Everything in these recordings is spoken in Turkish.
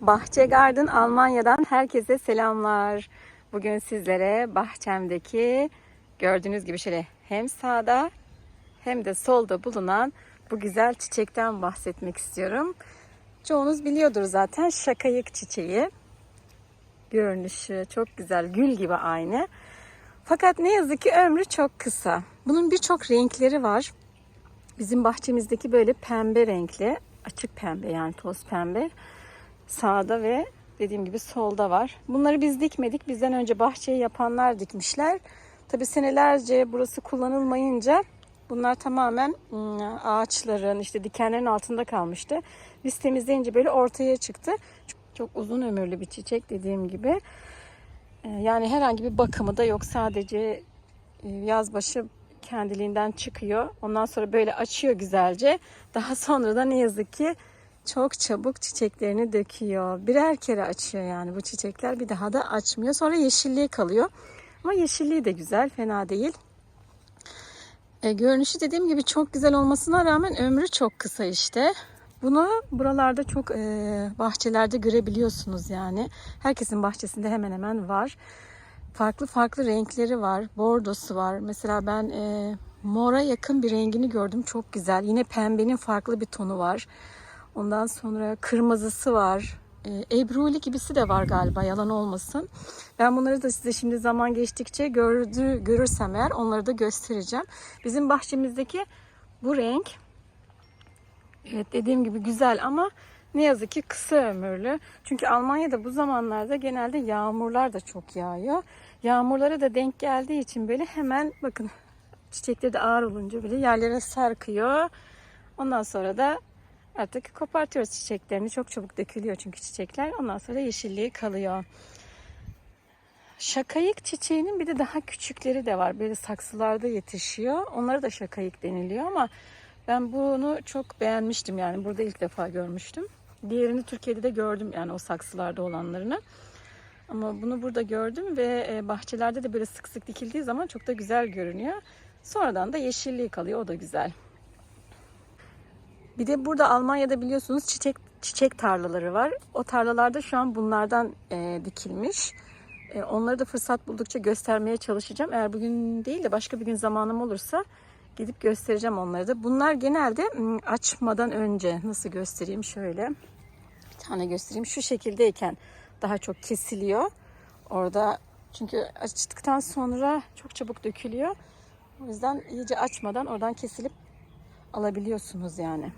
Bahçe Garden Almanya'dan herkese selamlar. Bugün sizlere bahçemdeki gördüğünüz gibi şöyle hem sağda hem de solda bulunan bu güzel çiçekten bahsetmek istiyorum. Çoğunuz biliyordur zaten şakayık çiçeği. Görünüşü çok güzel, gül gibi aynı. Fakat ne yazık ki ömrü çok kısa. Bunun birçok renkleri var. Bizim bahçemizdeki böyle pembe renkli, açık pembe yani toz pembe. Sağda ve dediğim gibi solda var. Bunları biz dikmedik. Bizden önce bahçeyi yapanlar dikmişler. Tabi senelerce burası kullanılmayınca bunlar tamamen ım, ağaçların işte dikenlerin altında kalmıştı. Biz temizleyince böyle ortaya çıktı. Çok, çok uzun ömürlü bir çiçek dediğim gibi. Ee, Yani herhangi bir bakımı da yok. Sadece e, yaz başı kendiliğinden çıkıyor. Ondan sonra böyle açıyor güzelce. Daha sonra da ne yazık ki çok çabuk çiçeklerini döküyor. Birer kere açıyor yani bu çiçekler bir daha da açmıyor. Sonra yeşilliği kalıyor. Ama yeşilliği de güzel, fena değil. E, görünüşü dediğim gibi çok güzel olmasına rağmen ömrü çok kısa işte. Bunu buralarda çok e, bahçelerde görebiliyorsunuz yani. Herkesin bahçesinde hemen hemen var. Farklı farklı renkleri var. Bordosu var. Mesela ben e, mora yakın bir rengini gördüm. Çok güzel. Yine pembenin farklı bir tonu var. Ondan sonra kırmızısı var. E, Ebruli gibisi de var galiba yalan olmasın. Ben bunları da size şimdi zaman geçtikçe gördü, görürsem eğer onları da göstereceğim. Bizim bahçemizdeki bu renk evet dediğim gibi güzel ama ne yazık ki kısa ömürlü. Çünkü Almanya'da bu zamanlarda genelde yağmurlar da çok yağıyor. Yağmurlara da denk geldiği için böyle hemen bakın çiçekleri de ağır olunca böyle yerlere sarkıyor. Ondan sonra da artık kopartıyoruz çiçeklerini. Çok çabuk dökülüyor çünkü çiçekler. Ondan sonra yeşilliği kalıyor. Şakayık çiçeğinin bir de daha küçükleri de var. Böyle saksılarda yetişiyor. Onlara da şakayık deniliyor ama ben bunu çok beğenmiştim yani. Burada ilk defa görmüştüm. Diğerini Türkiye'de de gördüm yani o saksılarda olanlarını. Ama bunu burada gördüm ve e, bahçelerde de böyle sık sık dikildiği zaman çok da güzel görünüyor. Sonradan da yeşilliği kalıyor. O da güzel. Bir de burada Almanya'da biliyorsunuz çiçek çiçek tarlaları var. O tarlalarda şu an bunlardan e, dikilmiş. E, onları da fırsat buldukça göstermeye çalışacağım. Eğer bugün değil de başka bir gün zamanım olursa gidip göstereceğim onları da. Bunlar genelde açmadan önce nasıl göstereyim şöyle. Bir tane göstereyim. Şu şekildeyken daha çok kesiliyor. Orada çünkü açtıktan sonra çok çabuk dökülüyor. O yüzden iyice açmadan oradan kesilip alabiliyorsunuz yani.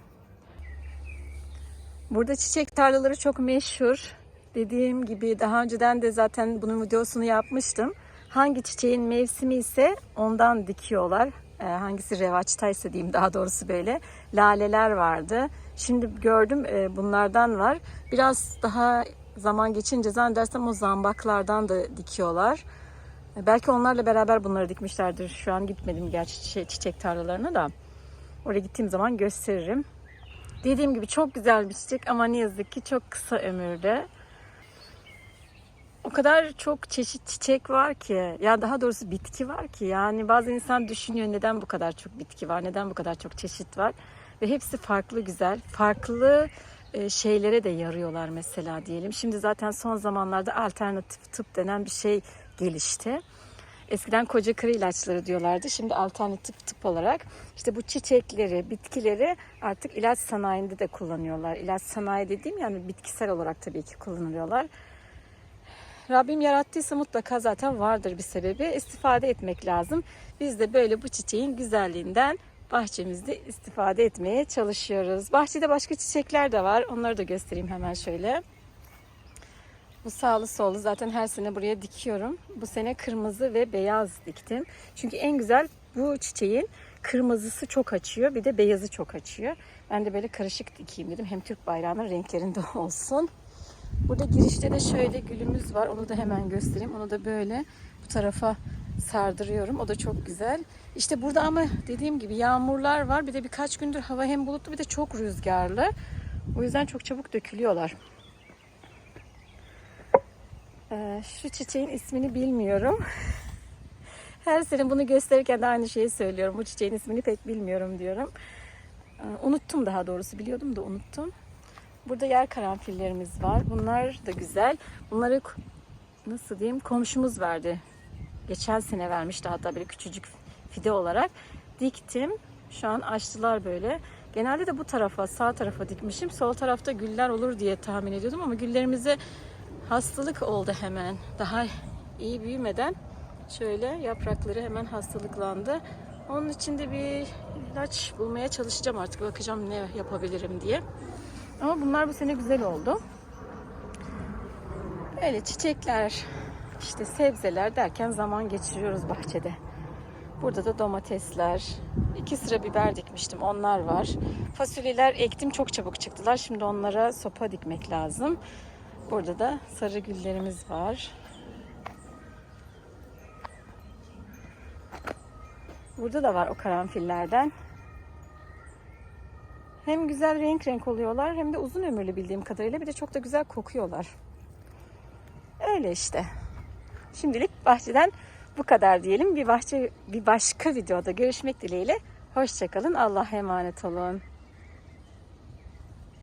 Burada çiçek tarlaları çok meşhur. Dediğim gibi daha önceden de zaten bunun videosunu yapmıştım. Hangi çiçeğin mevsimi ise ondan dikiyorlar. Ee, hangisi revaçtaysa diyeyim daha doğrusu böyle. Laleler vardı. Şimdi gördüm e, bunlardan var. Biraz daha zaman geçince zannedersem o zambaklardan da dikiyorlar. E, belki onlarla beraber bunları dikmişlerdir. Şu an gitmedim gerçi çiçek, çiçek tarlalarına da. Oraya gittiğim zaman gösteririm. Dediğim gibi çok güzel bir çiçek ama ne yazık ki çok kısa ömürde. O kadar çok çeşit çiçek var ki, ya daha doğrusu bitki var ki yani bazı insan düşünüyor neden bu kadar çok bitki var, neden bu kadar çok çeşit var ve hepsi farklı güzel, farklı e, şeylere de yarıyorlar mesela diyelim. Şimdi zaten son zamanlarda alternatif tıp denen bir şey gelişti. Eskiden koca karı ilaçları diyorlardı. Şimdi alternatif tıp olarak işte bu çiçekleri, bitkileri artık ilaç sanayinde de kullanıyorlar. İlaç sanayi dediğim yani bitkisel olarak tabii ki kullanılıyorlar. Rabbim yarattıysa mutlaka zaten vardır bir sebebi. İstifade etmek lazım. Biz de böyle bu çiçeğin güzelliğinden bahçemizde istifade etmeye çalışıyoruz. Bahçede başka çiçekler de var. Onları da göstereyim hemen şöyle. Bu sağlı sollu zaten her sene buraya dikiyorum. Bu sene kırmızı ve beyaz diktim. Çünkü en güzel bu çiçeğin kırmızısı çok açıyor bir de beyazı çok açıyor. Ben de böyle karışık dikeyim dedim. Hem Türk bayrağının renklerinde olsun. Burada girişte de şöyle gülümüz var. Onu da hemen göstereyim. Onu da böyle bu tarafa sardırıyorum. O da çok güzel. İşte burada ama dediğim gibi yağmurlar var. Bir de birkaç gündür hava hem bulutlu bir de çok rüzgarlı. O yüzden çok çabuk dökülüyorlar. Ee, şu çiçeğin ismini bilmiyorum. Her sene bunu gösterirken de aynı şeyi söylüyorum. Bu çiçeğin ismini pek bilmiyorum diyorum. Ee, unuttum daha doğrusu. Biliyordum da unuttum. Burada yer karanfillerimiz var. Bunlar da güzel. Bunları nasıl diyeyim komşumuz verdi. Geçen sene vermişti hatta böyle küçücük fide olarak. Diktim. Şu an açtılar böyle. Genelde de bu tarafa, sağ tarafa dikmişim. Sol tarafta güller olur diye tahmin ediyordum ama güllerimize hastalık oldu hemen. Daha iyi büyümeden şöyle yaprakları hemen hastalıklandı. Onun için de bir ilaç bulmaya çalışacağım artık. Bakacağım ne yapabilirim diye. Ama bunlar bu sene güzel oldu. Böyle çiçekler, işte sebzeler derken zaman geçiriyoruz bahçede. Burada da domatesler, iki sıra biber dikmiştim. Onlar var. Fasulyeler ektim çok çabuk çıktılar. Şimdi onlara sopa dikmek lazım. Burada da sarı güllerimiz var. Burada da var o karanfillerden. Hem güzel renk renk oluyorlar hem de uzun ömürlü bildiğim kadarıyla bir de çok da güzel kokuyorlar. Öyle işte. Şimdilik bahçeden bu kadar diyelim. Bir bahçe bir başka videoda görüşmek dileğiyle. Hoşçakalın. Allah'a emanet olun.